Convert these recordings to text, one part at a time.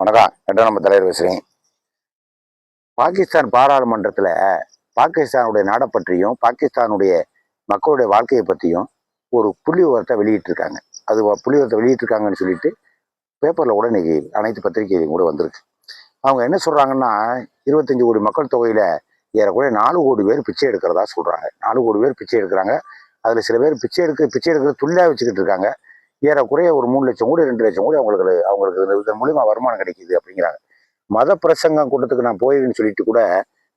வணக்கம். என்ற நம்ம தலைவர் பேசுகிறேன் பாகிஸ்தான் பாராளுமன்றத்தில் பாகிஸ்தானுடைய நாடை பற்றியும் பாகிஸ்தானுடைய மக்களுடைய வாழ்க்கையை பற்றியும் ஒரு புள்ளிவரத்தை வெளியிட்டிருக்காங்க. அது புள்ளிவரத்தை புள்ளி வெளியிட்டிருக்காங்கன்னு சொல்லிட்டு பேப்பரில் கூட இன்னைக்கு அனைத்து பத்திரிகையும் கூட வந்திருக்கு. அவங்க என்ன சொல்கிறாங்கன்னா இருபத்தஞ்சு கோடி மக்கள் தொகையில் ஏறக்குறைய நாலு கோடி பேர் பிச்சை எடுக்கிறதா சொல்கிறாங்க நாலு கோடி பேர் பிச்சை எடுக்கிறாங்க. அதில் சில பேர் பிச்சை எடுக்க பிச்சை எடுக்கிற துள்ளியாக வச்சுக்கிட்டு இருக்காங்க. ஏறக்குறைய ஒரு மூணு லட்சம் கோடி ரெண்டு லட்சம் கோடி அவங்களுக்கு அவங்களுக்கு இது- இதன் மூலியமா வருமானம் கிடைக்கிது அப்படிங்கிறாங்க. மத பிரசங்கம் கூட்டத்துக்கு நான் போயிருன்னு சொல்லிட்டு கூட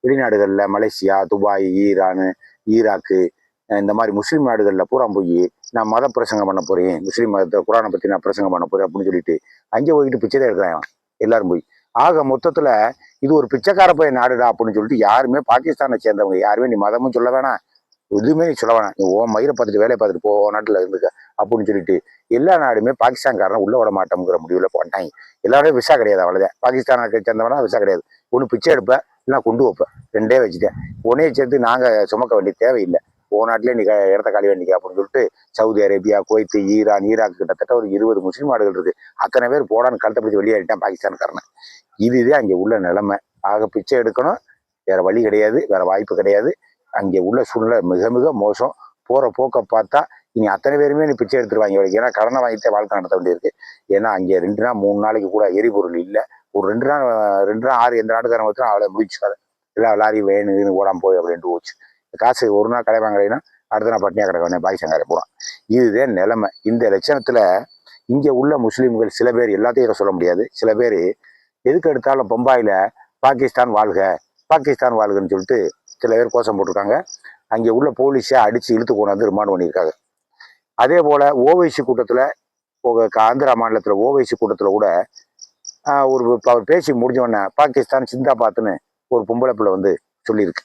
வெளிநாடுகளில் மலேசியா துபாய் ஈரான் ஈராக்கு இந்த மாதிரி முஸ்லீம் நாடுகளில் பூரா போய் நான் மத பிரசங்கம் பண்ண போகிறேன் முஸ்லீம் மதத்தை குரானை பற்றி நான் பிரசங்கம் பண்ண போகிறேன் அப்படின்னு சொல்லிட்டு அங்கே போய்கிட்டு பிச்சை தான் எடுக்கிறான் எல்லாரும் போய். ஆக மொத்தத்தில் இது ஒரு பிச்சைக்கார போய் நாடுடா அப்படின்னு சொல்லிட்டு யாருமே பாகிஸ்தானை சேர்ந்தவங்க யாருமே நீ மதமும் சொல்ல வேணாம். எதுவுமே நீ சொல்ல வேணாம். நீ ஓ மயிரை பார்த்துட்டு வேலையை பார்த்துட்டு போ நாட்டில் இருந்துக்க அப்படின்னு சொல்லிட்டு எல்லா நாடுமே பாகிஸ்தான்காரனை உள்ள விட மாட்டோங்கிற முடிவில் போட்டாங்க எல்லாரும் விசா கிடையாது அவ்வளோதான் பாகிஸ்தானுக்கு சேர்ந்தவனா விசா கிடையாது. ஒன்று பிச்சை எடுப்பேன் இல்லைனா கொண்டு வைப்பேன் ரெண்டே வச்சுட்டேன். உன்னையே சேர்த்து நாங்கள் சுமக்க வேண்டிய தேவையில்லை. ஓ நாட்டிலே நீ இடத்த காலி வேண்டிக்க அப்படின்னு சொல்லிட்டு Saudi Arabia Kuwait Iran Iraq கிட்டத்தட்ட ஒரு இருபது முஸ்லீம் நாடுகள் இருக்குது அத்தனை பேர் போடான்னு கழுத்தை பிடிச்சி வெளியேறிட்டான் பாகிஸ்தான்காரனை. இதுதான் அங்கே உள்ள நிலைமை. ஆக பிச்சை எடுக்கணும். வேறு வழி கிடையாது. வேற வாய்ப்பு கிடையாது. அங்கே உள்ள சூழ்நிலை மிக மிக மோசம். போகிற போக்கை பார்த்தா இனி அத்தனை பேருமே நீ பிச்சை எடுத்துருவாங்க இவளுக்கு ஏன்னா கடனை வாங்கிட்டு வாழ்க்கை நடத்த வேண்டியிருக்கு. ஏன்னா அங்கே ரெண்டு நாள் மூணு நாளைக்கு கூட எரிபொருள் இல்லை. ஒரு ரெண்டு நாள் ரெண்டு நாள் ஆறு எந்த நாட்டுக்காரன் வச்சுனா அவளை முடிச்சுக்காது. இல்லை லாரி வேணுன்னு ஓடாமல் ஓடாம போய் அப்படின்ட்டு போச்சு காசு ஒரு நாள் கடை வாங்கலைன்னா அடுத்த நாள் பட்னியாக கிடக்க வேண்டிய பாகிஸ்தான்கார போகிறான் இதுதான் நிலைமை. இந்த லட்சணத்தில் இங்கே உள்ள முஸ்லீம்கள் சில பேர் எல்லாத்தையும் சொல்ல முடியாது. சில பேர் எதுக்கு எடுத்தாலும் பம்பாயில் பாகிஸ்தான் வாழ்க பாகிஸ்தான் வாழ்கன்னு சொல்லிட்டு சில பேர் கோஷம் போட்டிருக்காங்க. அங்கே உள்ள போலீஸை அடித்து இழுத்து கொண்டாந்து ரிமாண்ட் பண்ணியிருக்காங்க. அதே போல் ஓவைசி கூட்டத்தில் ஆந்திரா மாநிலத்தில் ஓவைசி கூட்டத்தில் கூட ஒரு அவர் பேசி முடிஞ்ச பாகிஸ்தான் பாகிஸ்தான் சிந்தாபாத்னு ஒரு பொம்பளை பிள்ளை வந்து சொல்லியிருக்கு.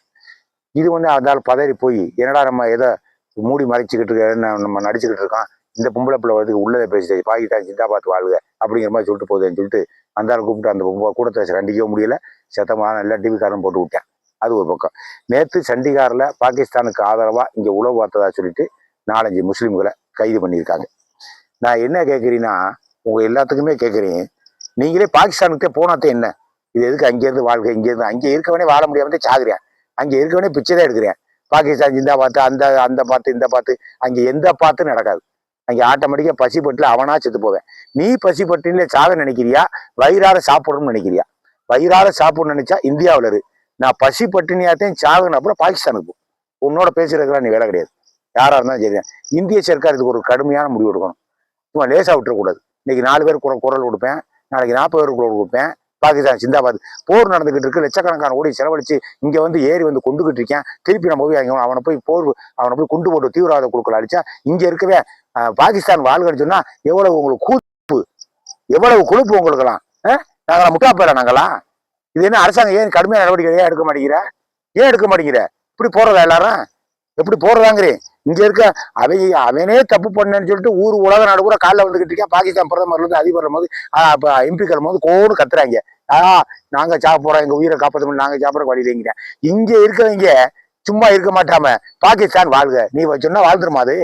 இது வந்து அதால் பதறி போய் என்னடா நம்ம எதை மூடி மறைச்சிக்கிட்டு இருக்க நம்ம நடிச்சுக்கிட்டு இருக்கோம் இந்த பொம்பளை பிள்ளை வரதுக்கு உள்ளதை பேசிட்டு பாகிஸ்தான் சிந்தாபாத் வாழ்க அப்படிங்கிற மாதிரி சொல்லிட்டு போகுதுன்னு சொல்லிட்டு அந்த ஆள் கூப்பிட்டு அந்த பொம்பளை கூட்டத்தை கண்டிக்கவும் முடியல. சத்தமான எல்லா காரணம் போட்டு விட்டேன். அது ஒரு பக்கம். நேற்று சண்டிகாரில் பாகிஸ்தானுக்கு ஆதரவாக இங்கே உழவு பார்த்ததா சொல்லிட்டு நாலஞ்சு முஸ்லீம்களை கைது பண்ணியிருக்காங்க. நான் என்ன கேட்குறீன்னா உங்கள் எல்லாத்துக்குமே கேட்குறேன் நீங்களே பாகிஸ்தானுக்கே போனாத்தே என்ன? இது எதுக்கு அங்கேருந்து வாழ்க்கை இங்கேருந்து அங்கே இருக்கவனே வாழ முடியாமலே சாகுறேன். அங்கே இருக்கவனே பிச்சை தான் எடுக்கிறேன். பாகிஸ்தான் இந்த பார்த்து அந்த அந்த பார்த்து இந்த பார்த்து அங்கே எந்த பார்த்து நடக்காது. அங்கே ஆட்டோமேட்டிக்காக பசிப்பட்டில் அவனா செத்து போவேன். நீ பசிப்பட்டுல சாக நினைக்கிறியா? வயிறார சாப்பிடணும்னு நினைக்கிறியா? வயிறார சாப்பிடணும்னு நினைச்சா இந்தியாவில் இரு. நான் பசி பட்டினியாத்தையும் சாகுன அப்புறம் பாகிஸ்தானுக்கு போ. உன்னோட பேசுறதுக்கெல்லாம் நீ வேலை கிடையாது. யாராக இருந்தாலும் சரி. இந்திய சர்க்கார் இதுக்கு ஒரு கடுமையான முடிவு எடுக்கணும். சும்மா லேசா விட்டுறக்கூடாது. இன்னைக்கு நாலு பேர் குரல் குரல் கொடுப்பேன். நாளைக்கு நாற்பது பேர் குரல் கொடுப்பேன். பாகிஸ்தான் சிந்தாபாத். போர் நடந்துகிட்டு இருக்கு. லட்சக்கணக்கான ஓடி செலவழிச்சு இங்க வந்து ஏறி வந்து கொண்டுகிட்டு இருக்கேன். திருப்பி நம்ம போய் அங்கே அவனை போய் போர் அவனை போய் கொண்டு போட்டு தீவிரவாத குழுக்கள் அடிச்சா இங்க இருக்கவே பாகிஸ்தான் வாழ்கன்னு சொன்னா எவ்வளவு உங்களுக்கு கூப்பு எவ்வளவு கொழுப்பு உங்களுக்கெல்லாம்? நாங்களா முட்டா போயிடலாம் நாங்களாம் இது என்ன அரசாங்கம் ஏன் கடுமையான நடவடிக்கை ஏன் எடுக்க மாட்டேங்கிற? ஏன் எடுக்க மாட்டேங்கிற? இப்படி போறதா எல்லாரும்? எப்படி போறதாங்கிறேன் இங்க இருக்க அவன் அவனே தப்பு பண்ணேன்னு சொல்லிட்டு ஊர் உலக நாடு கூட காலைல வந்துகிட்டு இருக்கேன் பாகிஸ்தான் பிரதமர்ல இருந்து அதிபர் போது எம்பி போது கோடு கத்துறாங்க. ஆ நாங்க சாப்பிட்றோம் எங்க உயிரை காப்பாற்ற முடியும் நாங்க சாப்பிட்ற வழி இங்க இருக்கவங்க சும்மா இருக்க மாட்டாம பாகிஸ்தான் வாழ்க. நீ சொன்னா வாழ்ந்துருமா அது?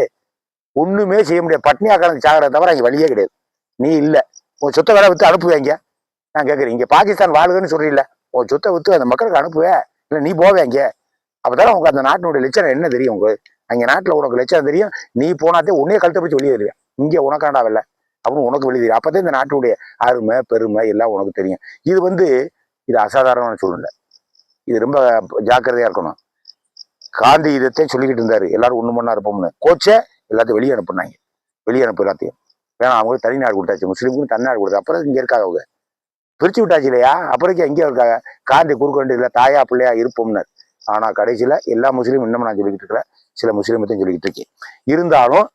ஒண்ணுமே செய்ய முடியாது. பட்னியா சாகிறத தவிர அங்கே வழியே கிடையாது. நீ இல்லை. உன் சொத்தை வேலை வித்து அனுப்புவேங்க நான் கேட்குறேன் இங்கே பாகிஸ்தான் வாழ்கன்னு சொல்றீல்ல. உன் சொத்தை வித்து அந்த மக்களுக்கு அனுப்புவே. இல்லை நீ போவே அங்கே. அப்போதான் உனக்கு அந்த நாட்டினுடைய லட்சணம் என்ன தெரியும் உங்களுக்கு அங்கே நாட்டில் உனக்கு லட்சணம் தெரியும். நீ போனாதே உன்னே கழுத்தை பிடிச்சி வெளியே தெரியும் இங்கே உனக்காண்டா வெல்ல அப்படின்னு உனக்கு வெளியே தெரியும். அப்போதான் இந்த நாட்டுடைய அருமை பெருமை எல்லாம் உனக்கு தெரியும். இது வந்து இது அசாதாரணமான சூழ்நிலை. இது ரொம்ப ஜாக்கிரதையாக இருக்கணும். காந்தி இதைத்தான் சொல்லிக்கிட்டு இருந்தாரு. எல்லாரும் ஒன்று மண்ணா இருப்போம்னு. கோச்சை எல்லாத்தையும் வெளியே அனுப்புனாங்க. வெளியே அனுப்பு எல்லாத்தையும். வேணாம் அவங்களுக்கு தனி நாடு கொடுத்தாச்சு. முஸ்லீமுக்கு தனி நாடு கொடுத்தா அப்புறம் இங்கே இருக்காங்க அவங்க. பிரிச்சு விட்டாச்சு இல்லையா? அப்புறம் எங்கேயோ இருக்காங்க. காந்தி குறுக்க வேண்டியதில்லை தாயா பிள்ளையா இருப்போம்னு ஆனால் கடைசியில் எல்லா முஸ்லீமும் இன்னமும் நான் சொல்லிக்கிட்டு இருக்கிறேன் சில முஸ்லீமத்தையும் சொல்லிக்கிட்டு இருக்கேன். இருந்தாலும்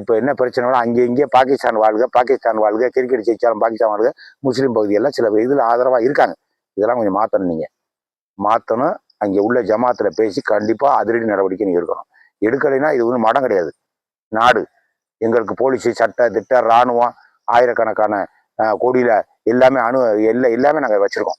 இப்போ என்ன பிரச்சனைனா அங்கே இங்கே பாகிஸ்தான் வாழ்க பாகிஸ்தான் வாழ்க கிரிக்கெட் ஜெயிச்சாலும் பாகிஸ்தான் வாழ்க முஸ்லீம் பகுதியெல்லாம் சில இதில் ஆதரவாக இருக்காங்க. இதெல்லாம் கொஞ்சம் மாற்றணும் நீங்கள் மாற்றணும் அங்கே உள்ள ஜமாத்தில் பேசி கண்டிப்பாக அதிரடி நடவடிக்கை நீங்கள் எடுக்கணும். எடுக்கலைன்னா இது ஒன்றும் மடம் கிடையாது. நாடு. எங்களுக்கு போலீஸ் சட்ட திட்ட இராணுவம் ஆயிரக்கணக்கான கொடியில் எல்லாமே அணு எல்லா எல்லாமே நாங்கள் வச்சிருக்கோம்.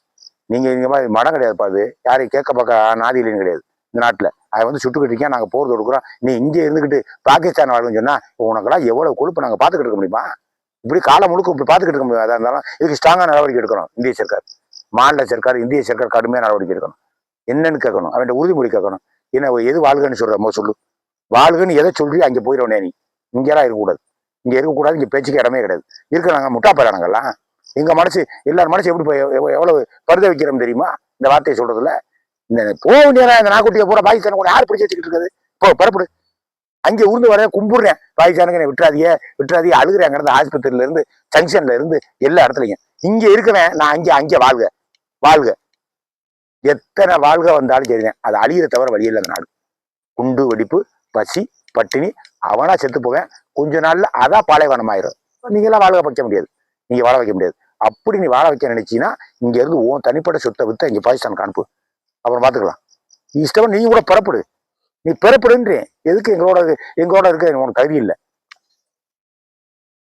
நீங்க இங்கே மாதிரி மடம் கிடையாதுப்பா அது. யாரையும் கேட்க பார்க்க நாதியிலையும் கிடையாது. இந்த நாட்டில். அதை வந்து சுட்டுக்கிட்டு இருக்கேன் நாங்கள் போர் தொடுக்கிறோம். நீ இங்கே இருந்துக்கிட்டு பாகிஸ்தான் வாழ்ன்னு சொன்னா உனக்கெல்லாம் எவ்வளவு கொழுப்பு நாங்கள் பார்த்துக்கிட்டு இருக்க முடியுமா? இப்படி காலம் முழுக்க இப்படி பார்த்துக்கிட்டு இருக்க முடியாது. இருந்தாலும் இதுக்கு ஸ்ட்ராங்காக நடவடிக்கை எடுக்கணும் இந்திய சர்க்கார். மாநில சர்க்கார் இந்திய சர்க்கார் கடுமையாக நடவடிக்கை எடுக்கணும். என்னன்னு கேட்கணும். அவன் உறுதிமொழி கேட்கணும். என்ன எது வாழ்கன்னு சொல்ற மோ சொல்லு. வாழ்கன்னு எதை சொல்லி அங்கே போயிடுவனே நீ. இங்கெல்லாம் இருக்கக்கூடாது. இங்கே இருக்கக்கூடாது இங்கே பேச்சுக்கு இடமே கிடையாது. இருக்கிறாங்க முட்டா எங்க மனசு எல்லார் மனசு எப்படி போய் எவ்வளவு பருத வைக்கிறோம் தெரியுமா? இந்த வார்த்தையை சொல்றதுல. இந்த போக வேண்டியதான் இந்த நாக்குட்டியை பூரா பாகிஸ்தான் கூட யார் பிடிச்சி வச்சுக்கிட்டு இருக்குது? போ பரப்புடு அங்கே உருந்து வர கும்பிடுறேன். பாகிஸ்தானுக்கு என்னை விட்டுறாதிய விட்டுறாதீங்க அழுகுறேன் கிடந்த ஆஸ்பத்திரியில இருந்து ஜங்ஷன்ல இருந்து எல்லா இடத்துலையும். இங்க இருக்கிறேன் நான் அங்கே அங்கே வாழ்க. வாழ்க. எத்தனை வாழ்க வந்தாலும் சரிதான். அது அழியிற தவிர வழி இல்லை அந்த நாடு. குண்டு வெடிப்பு பசி பட்டினி அவனா செத்து போவேன். கொஞ்ச நாள்ல அதான் பாலைவனம் ஆயிரும் நீங்களாம் வாழ வைக்க முடியாது. நீங்க வாழ வைக்க முடியாது. அப்படி நீ வாழ வைக்க நினைச்சின்னா இங்க இருந்து உன் தனிப்பட்ட சொத்தை விற்று இங்க பாகிஸ்தானுக்கு அனுப்பு. அப்புறம் பாத்துக்கலாம். நீ கூட பிறப்படு. நீ பிறப்படுன்றேன். எதுக்கு எங்களோட எங்களோட இருக்க உனக்கு தகுதி இல்லை.